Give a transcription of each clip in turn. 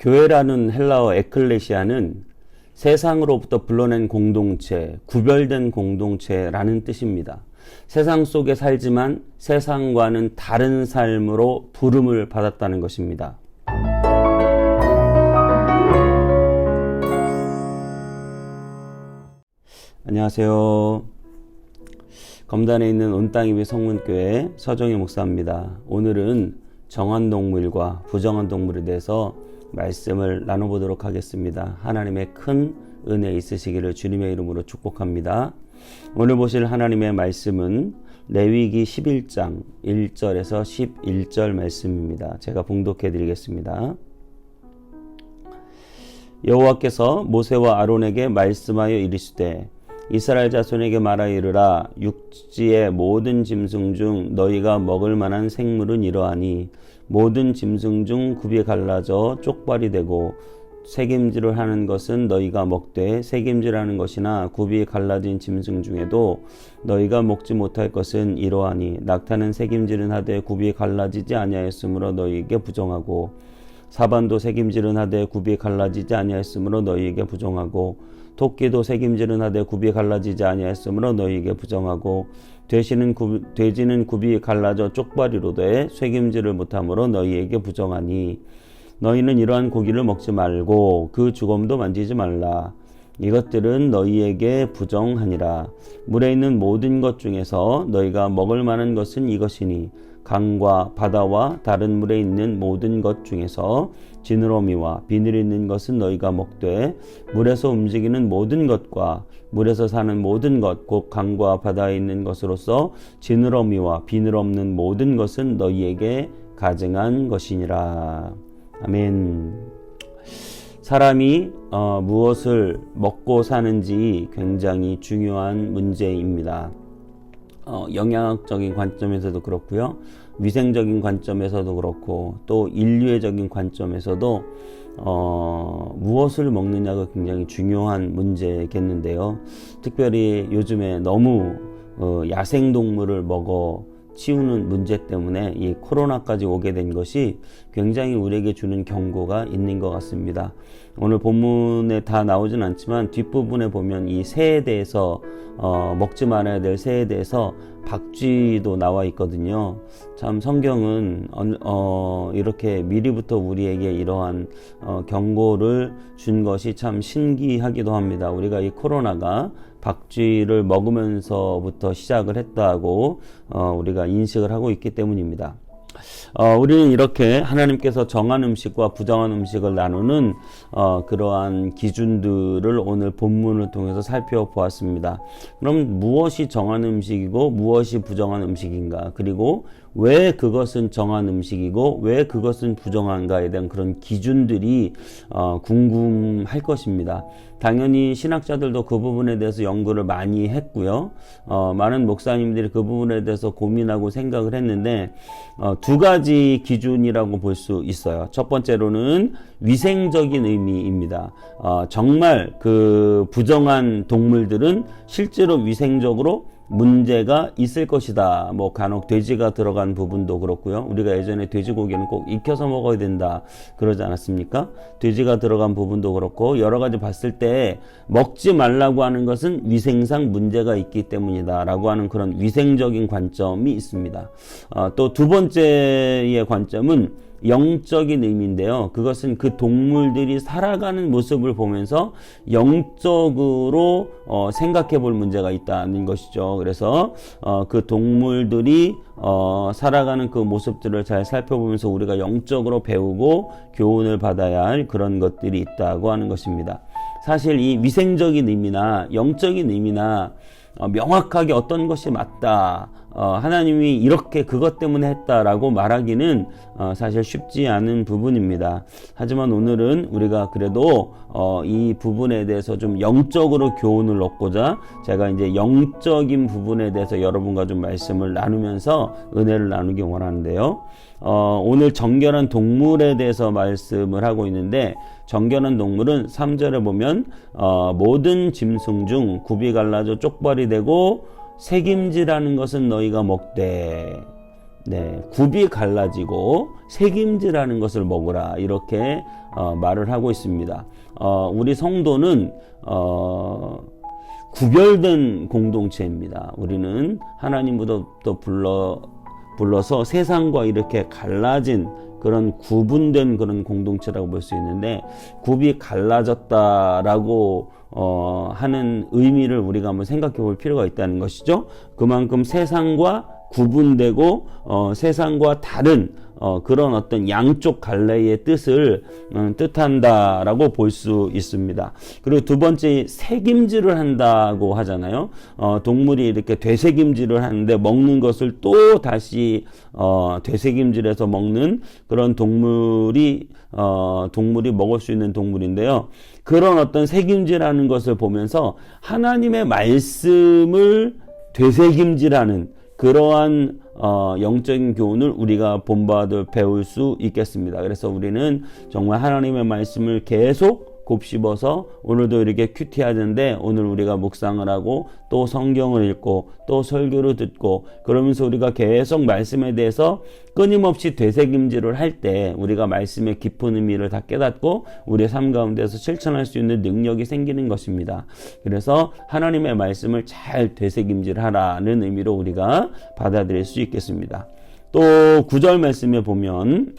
교회라는 헬라어 에클레시아는 세상으로부터 불러낸 공동체, 구별된 공동체라는 뜻입니다. 세상 속에 살지만 세상과는 다른 삶으로 부름을 받았다는 것입니다. 안녕하세요. 검단에 있는 온땅이비 성문교회 서정희 목사입니다. 오늘은 정한 동물과 부정한 동물에 대해서 말씀을 나눠보도록 하겠습니다. 하나님의 큰 은혜 있으시기를 주님의 이름으로 축복합니다. 오늘 보실 하나님의 말씀은 레위기 11장 1절에서 11절 말씀입니다. 제가 봉독해 드리겠습니다. 여호와께서 모세와 아론에게 말씀하여 이르시되 이스라엘 자손에게 말하 이르라 육지의 모든 짐승 중 너희가 먹을 만한 생물은 이러하니 모든 짐승 중 굽이 갈라져 쪽발이 되고 새김질을 하는 것은 너희가 먹되 새김질하는 것이나 굽이 갈라진 짐승 중에도 너희가 먹지 못할 것은 이러하니 낙타는 새김질은 하되 굽이 갈라지지 아니하였으므로 너희에게 부정하고 사반도 새김질은 하되 굽이 갈라지지 아니하였으므로 너희에게 부정하고 토끼도 새김질은 하되 굽이 갈라지지 아니하였으므로 너희에게 부정하고 돼지는, 굽, 돼지는 굽이 갈라져 쪽발이로 돼 쇠김질을 못하므로 너희에게 부정하니 너희는 이러한 고기를 먹지 말고 그 주검도 만지지 말라. 이것들은 너희에게 부정하니라. 물에 있는 모든 것 중에서 너희가 먹을 만한 것은 이것이니 강과 바다와 다른 물에 있는 모든 것 중에서 지느러미와 비늘 있는 것은 너희가 먹되 물에서 움직이는 모든 것과 물에서 사는 모든 것, 곧 강과 바다에 있는 것으로서 지느러미와 비늘 없는 모든 것은 너희에게 가증한 것이니라. 아멘. 사람이 어, 무엇을 먹고 사는지 굉장히 중요한 문제입니다. 어, 영양학적인 관점에서도 그렇고요. 위생적인 관점에서도 그렇고 또 인류애적인 관점에서도 어, 무엇을 먹느냐가 굉장히 중요한 문제겠는데요. 특별히 요즘에 너무 어, 야생동물을 먹어 치우는 문제 때문에 이 코로나까지 오게 된 것이 굉장히 우리에게 주는 경고가 있는 것 같습니다. 오늘 본문에 다 나오진 않지만 뒷부분에 보면 이 새에 대해서 어, 먹지 말아야 될 새에 대해서 박쥐도 나와 있거든요. 참 성경은 어, 어, 이렇게 미리부터 우리에게 이러한 어, 경고를 준 것이 참 신기하기도 합니다. 우리가 이 코로나가 박쥐를 먹으면서부터 시작을 했다고 어, 우리가 인식을 하고 있기 때문입니다. 어, 우리는 이렇게 하나님께서 정한 음식과 부정한 음식을 나누는 어, 그러한 기준들을 오늘 본문을 통해서 살펴보았습니다. 그럼 무엇이 정한 음식이고 무엇이 부정한 음식인가? 그리고 왜 그것은 정한 음식이고 왜 그것은 부정한가에 대한 그런 기준들이 어, 궁금할 것입니다. 당연히 신학자들도 그 부분에 대해서 연구를 많이 했고요. 어, 많은 목사님들이 그 부분에 대해서 고민하고 생각을 했는데 어, 두 가지 기준이라고 볼 수 있어요. 첫 번째로는 위생적인 의미입니다. 어, 정말 그 부정한 동물들은 실제로 위생적으로 문제가 있을 것이다. 뭐 간혹 돼지가 들어간 부분도 그렇고요. 우리가 예전에 돼지고기는 꼭 익혀서 먹어야 된다. 그러지 않았습니까? 돼지가 들어간 부분도 그렇고 여러 가지 봤을 때 먹지 말라고 하는 것은 위생상 문제가 있기 때문이다라고 하는 그런 위생적인 관점이 있습니다. 어, 또 두 번째의 관점은 영적인 의미인데요. 그것은 그 동물들이 살아가는 모습을 보면서 영적으로 어, 생각해 볼 문제가 있다는 것이죠. 그래서 어, 그 동물들이 어, 살아가는 그 모습들을 잘 살펴보면서 우리가 영적으로 배우고 교훈을 받아야 할 그런 것들이 있다고 하는 것입니다. 사실 이 위생적인 의미나 영적인 의미나 어, 명확하게 어떤 것이 맞다. 어, 하나님이 이렇게 그것 때문에 했다라고 말하기는 어, 사실 쉽지 않은 부분입니다. 하지만 오늘은 우리가 그래도 어, 이 부분에 대해서 좀 영적으로 교훈을 얻고자 제가 이제 영적인 부분에 대해서 여러분과 좀 말씀을 나누면서 은혜를 나누기 원하는데요. 어, 오늘 정결한 동물에 대해서 말씀을 하고 있는데 정결한 동물은 3절에 보면 어, 모든 짐승 중 굽이 갈라져 쪽발이 되고 색임질하는 것은 너희가 먹되 네, 굽이 갈라지고 색임질하는 것을 먹으라 이렇게 어, 말을 하고 있습니다. 어, 우리 성도는 어, 구별된 공동체입니다. 우리는 하나님부터 불러 불러서 세상과 이렇게 갈라진 그런 구분된 그런 공동체라고 볼 수 있는데 굽이 갈라졌다라고 어, 하는 의미를 우리가 한번 생각해 볼 필요가 있다는 것이죠. 그만큼 세상과 구분되고 어, 세상과 다른 어, 그런 어떤 양쪽 갈래의 뜻을 음, 뜻한다라고 볼 수 있습니다. 그리고 두 번째 색임질을 한다고 하잖아요. 어, 동물이 이렇게 되새김질을 하는데 먹는 것을 또 다시 어, 되새김질해서 먹는 그런 동물이 어, 동물이 먹을 수 있는 동물인데요. 그런 어떤 색임질하는 것을 보면서 하나님의 말씀을 되새김질하는 그러한 어, 영적인 교훈을 우리가 본받을 배울 수 있겠습니다. 그래서 우리는 정말 하나님의 말씀을 계속 곱씹어서 오늘도 이렇게 큐티하는데 오늘 우리가 묵상을 하고 또 성경을 읽고 또 설교를 듣고 그러면서 우리가 계속 말씀에 대해서 끊임없이 되새김질을 할 때 우리가 말씀의 깊은 의미를 다 깨닫고 우리의 삶 가운데서 실천할 수 있는 능력이 생기는 것입니다. 그래서 하나님의 말씀을 잘 되새김질하라는 의미로 우리가 받아들일 수 있겠습니다. 또 구절 말씀에 보면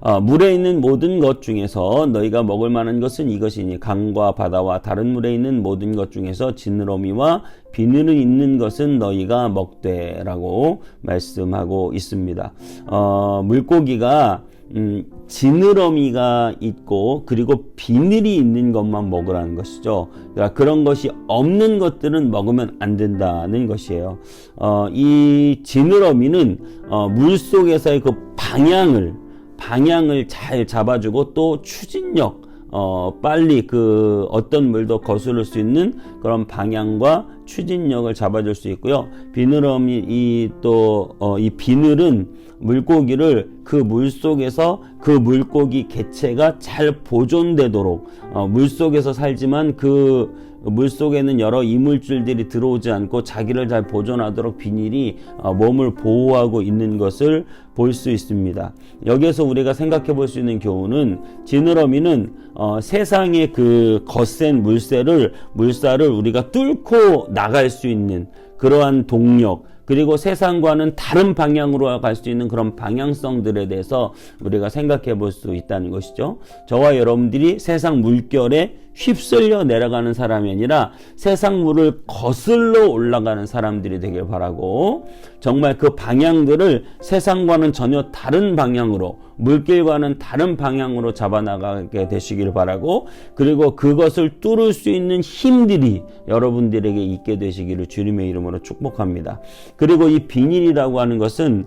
어, 물에 있는 모든 것 중에서 너희가 먹을 만한 것은 이것이니 강과 바다와 다른 물에 있는 모든 것 중에서 지느러미와 비늘이 있는 것은 너희가 먹되라고 말씀하고 있습니다. 어, 물고기가 음, 지느러미가 있고 그리고 비늘이 있는 것만 먹으라는 것이죠. 그러니까 그런 것이 없는 것들은 먹으면 안 된다는 것이에요. 어, 이 지느러미는 어, 물 속에서의 그 방향을 방향을 잘 잡아주고 또 추진력 어, 빨리 그 어떤 물도 거스를 수 있는 그런 방향과 추진력을 잡아줄 수 있고요. 비늘음이 이 또, 어, 이 비늘은 물고기를 그 물 속에서 그 물고기 개체가 잘 보존되도록, 어, 물 속에서 살지만 그 물 속에는 여러 이물질들이 들어오지 않고 자기를 잘 보존하도록 비닐이 어, 몸을 보호하고 있는 것을 볼 수 있습니다. 여기에서 우리가 생각해 볼 수 있는 교훈은 지느러미는 어, 세상의 그 거센 물새를 물살을 우리가 뚫고 나갈 수 있는 그러한 동력 그리고 세상과는 다른 방향으로 갈 수 있는 그런 방향성들에 대해서 우리가 생각해 볼 수 있다는 것이죠. 저와 여러분들이 세상 물결에 휩쓸려 내려가는 사람이 아니라 세상 물을 거슬러 올라가는 사람들이 되길 바라고 정말 그 방향들을 세상과는 전혀 다른 방향으로 물길과는 다른 방향으로 잡아나가게 되시길 바라고 그리고 그것을 뚫을 수 있는 힘들이 여러분들에게 있게 되시기를 주님의 이름으로 축복합니다. 그리고 이 비닐이라고 하는 것은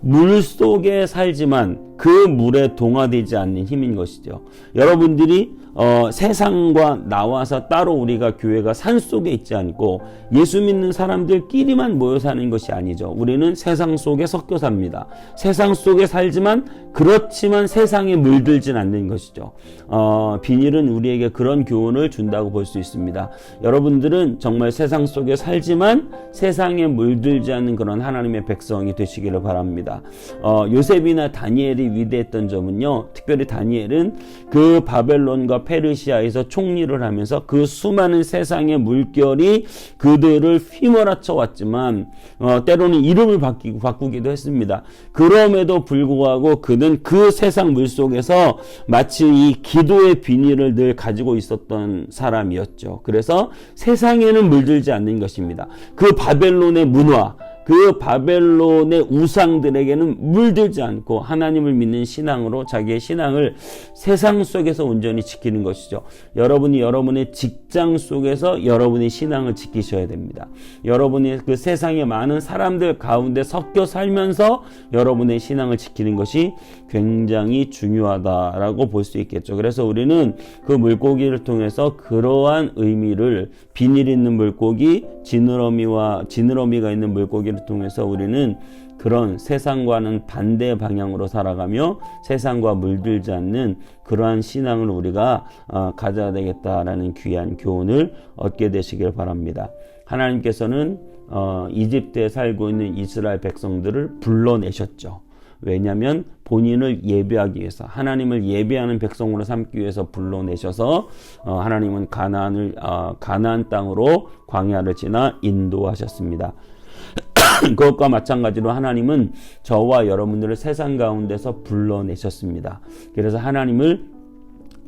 물 속에 살지만 그 물에 동화되지 않는 힘인 것이죠. 여러분들이 어, 세상과 나와서 따로 우리가 교회가 산 속에 있지 않고 예수 믿는 사람들끼리만 모여 사는 것이 아니죠. 우리는 세상 속에 섞여 삽니다. 세상 속에 살지만 그렇지만 세상에 물들진 않는 것이죠. 어, 비닐은 우리에게 그런 교훈을 준다고 볼 수 있습니다. 여러분들은 정말 세상 속에 살지만 세상에 물들지 않는 그런 하나님의 백성이 되시기를 바랍니다. 어, 요셉이나 다니엘이 위대했던 점은요. 특별히 다니엘은 그 바벨론과 페르시아에서 총리를 하면서 그 수많은 세상의 물결이 그들을 휘몰아쳐 왔지만 어, 때로는 이름을 바뀌고 바꾸기도 했습니다. 그럼에도 불구하고 그는 그 세상 물 속에서 마치 이 기도의 비닐을 늘 가지고 있었던 사람이었죠. 그래서 세상에는 물들지 않는 것입니다. 그 바벨론의 문화 그 바벨론의 우상들에게는 물들지 않고 하나님을 믿는 신앙으로 자기의 신앙을 세상 속에서 온전히 지키는 것이죠. 여러분이 여러분의 직장 속에서 여러분의 신앙을 지키셔야 됩니다. 여러분이 그 세상의 많은 사람들 가운데 섞여 살면서 여러분의 신앙을 지키는 것이 굉장히 중요하다라고 볼 수 있겠죠. 그래서 우리는 그 물고기를 통해서 그러한 의미를 비닐 있는 물고기, 지느러미와 지느러미가 있는 물고기를 통해서 우리는 그런 세상과는 반대 방향으로 살아가며 세상과 물들지 않는 그러한 신앙을 우리가 어, 가져야 되겠다라는 귀한 교훈을 얻게 되시길 바랍니다. 하나님께서는 어, 이집트에 살고 있는 이스라엘 백성들을 불러내셨죠. 왜냐하면 본인을 예배하기 위해서 하나님을 예배하는 백성으로 삼기 위해서 불러내셔서 어, 하나님은 가나안을 어, 가나안 땅으로 광야를 지나 인도하셨습니다. 그것과 마찬가지로 하나님은 저와 여러분들을 세상 가운데서 불러내셨습니다. 그래서 하나님을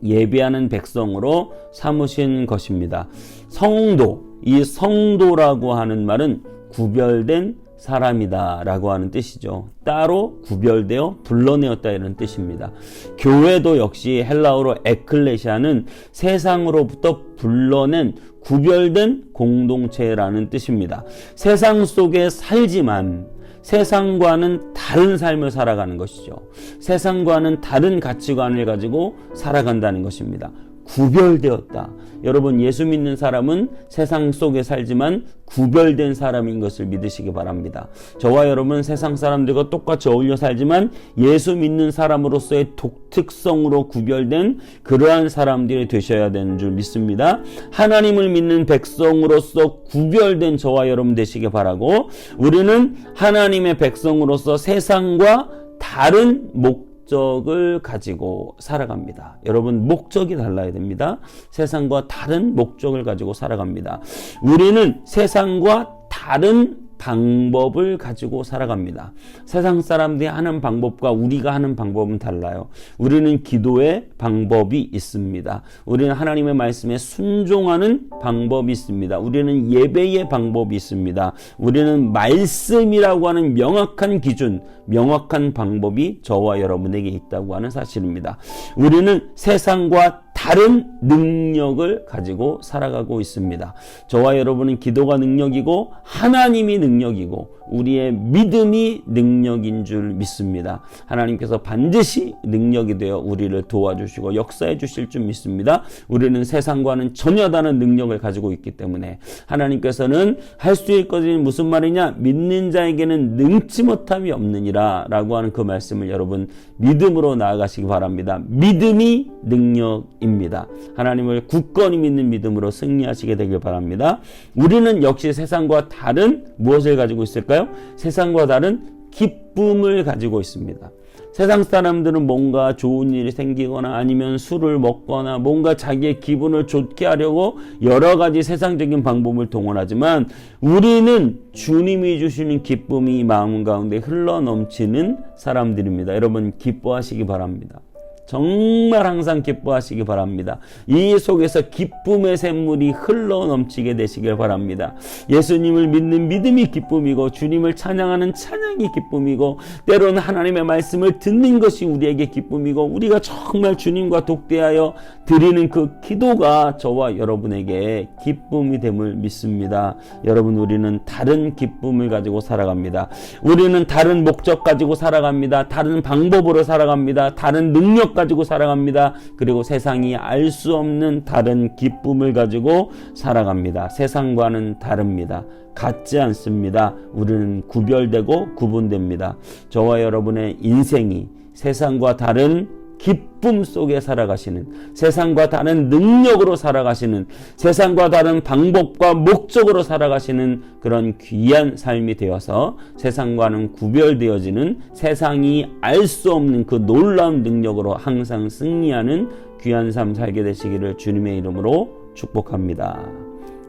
예배하는 백성으로 삼으신 것입니다. 성도, 이 성도라고 하는 말은 구별된 사람이다 라고 하는 뜻이죠. 따로 구별되어 불러내었다 이런 뜻입니다. 교회도 역시 헬라어로 에클레시아는 세상으로부터 불러낸 구별된 공동체라는 뜻입니다. 세상 속에 살지만 세상과는 다른 삶을 살아가는 것이죠. 세상과는 다른 가치관을 가지고 살아간다는 것입니다. 구별되었다. 여러분, 예수 믿는 사람은 세상 속에 살지만 구별된 사람인 것을 믿으시기 바랍니다. 저와 여러분 세상 사람들과 똑같이 어울려 살지만 예수 믿는 사람으로서의 독특성으로 구별된 그러한 사람들이 되셔야 되는 줄 믿습니다. 하나님을 믿는 백성으로서 구별된 저와 여러분 되시기 바라고 우리는 하나님의 백성으로서 세상과 다른 목 목적을 가지고 살아갑니다. 여러분, 목적이 달라야 됩니다. 세상과 다른 목적을 가지고 살아갑니다. 우리는 세상과 다른 방법을 가지고 살아갑니다. 세상 사람들이 하는 방법과 우리가 하는 방법은 달라요. 우리는 기도의 방법이 있습니다. 우리는 하나님의 말씀에 순종하는 방법이 있습니다. 우리는 예배의 방법이 있습니다. 우리는 말씀이라고 하는 명확한 기준, 명확한 방법이 저와 여러분에게 있다고 하는 사실입니다. 우리는 세상과 다른 능력을 가지고 살아가고 있습니다. 저와 여러분은 기도가 능력이고 하나님이 능력이고 우리의 믿음이 능력인 줄 믿습니다. 하나님께서 반드시 능력이 되어 우리를 도와주시고 역사해 주실 줄 믿습니다. 우리는 세상과는 전혀 다른 능력을 가지고 있기 때문에 하나님께서는 할 수 있거든 무슨 말이냐 믿는 자에게는 능치 못함이 없느니라 라고 하는 그 말씀을 여러분 믿음으로 나아가시기 바랍니다. 믿음이 능력 입니다. 하나님을 굳건히 믿는 믿음으로 승리하시게 되길 바랍니다. 우리는 역시 세상과 다른 무엇을 가지고 있을까요? 세상과 다른 기쁨을 가지고 있습니다. 세상 사람들은 뭔가 좋은 일이 생기거나 아니면 술을 먹거나 뭔가 자기의 기분을 좋게 하려고 여러 가지 세상적인 방법을 동원하지만 우리는 주님이 주시는 기쁨이 마음 가운데 흘러 넘치는 사람들입니다. 여러분 기뻐하시기 바랍니다. 정말 항상 기뻐하시기 바랍니다. 이 속에서 기쁨의 샘물이 흘러 넘치게 되시길 바랍니다. 예수님을 믿는 믿음이 기쁨이고 주님을 찬양하는 찬양이 기쁨이고 때로는 하나님의 말씀을 듣는 것이 우리에게 기쁨이고 우리가 정말 주님과 독대하여 드리는 그 기도가 저와 여러분에게 기쁨이 됨을 믿습니다. 여러분 우리는 다른 기쁨을 가지고 살아갑니다. 우리는 다른 목적 가지고 살아갑니다. 다른 방법으로 살아갑니다. 다른 능력 가지고 살아갑니다. 그리고 세상이 알 수 없는 다른 기쁨을 가지고 살아갑니다. 세상과는 다릅니다. 같지 않습니다. 우리는 구별되고 구분됩니다. 저와 여러분의 인생이 세상과 다른 기쁨 속에 살아가시는 세상과 다른 능력으로 살아가시는 세상과 다른 방법과 목적으로 살아가시는 그런 귀한 삶이 되어서 세상과는 구별되어지는 세상이 알 수 없는 그 놀라운 능력으로 항상 승리하는 귀한 삶 살게 되시기를 주님의 이름으로 축복합니다.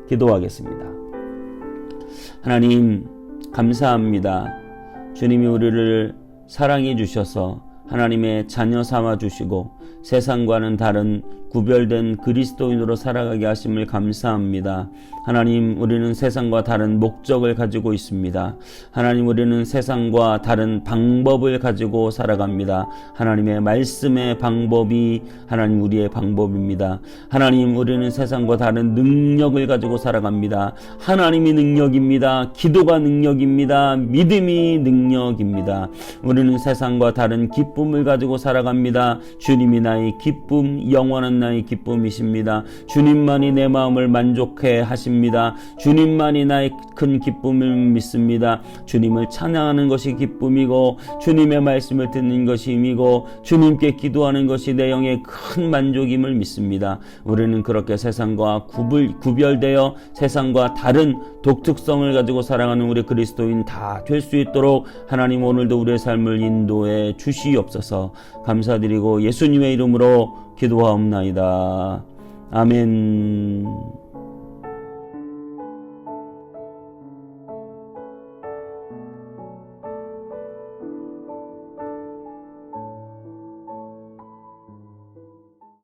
기도하겠습니다. 하나님 감사합니다. 주님이 우리를 사랑해 주셔서 하나님의 자녀 삼아 주시고 세상과는 다른 구별된 그리스도인으로 살아가게 하심을 감사합니다. 하나님, 우리는 세상과 다른 목적을 가지고 있습니다. 하나님, 우리는 세상과 다른 방법을 가지고 살아갑니다. 하나님의 말씀의 방법이 하나님 우리의 방법입니다. 하나님, 우리는 세상과 다른 능력을 가지고 살아갑니다. 하나님이 능력입니다. 기도가 능력입니다. 믿음이 능력입니다. 우리는 세상과 다른 기쁨을 가지고 살아갑니다. 주님이 주님이 나의 기쁨, 영원한 나의 기쁨이십니다. 주님만이 내 마음을 만족해 하십니다. 주님만이 나의 큰 기쁨을 믿습니다. 주님을 찬양하는 것이 기쁨이고 주님의 말씀을 듣는 것이 힘이고 주님께 기도하는 것이 내 영의 큰 만족임을 믿습니다. 우리는 그렇게 세상과 구불, 구별되어 세상과 다른 독특성을 가지고 살아가는 우리 그리스도인 다 될 수 있도록 하나님 오늘도 우리의 삶을 인도해 주시옵소서 감사드리고 이름으로 기도하옵나이다. 아멘.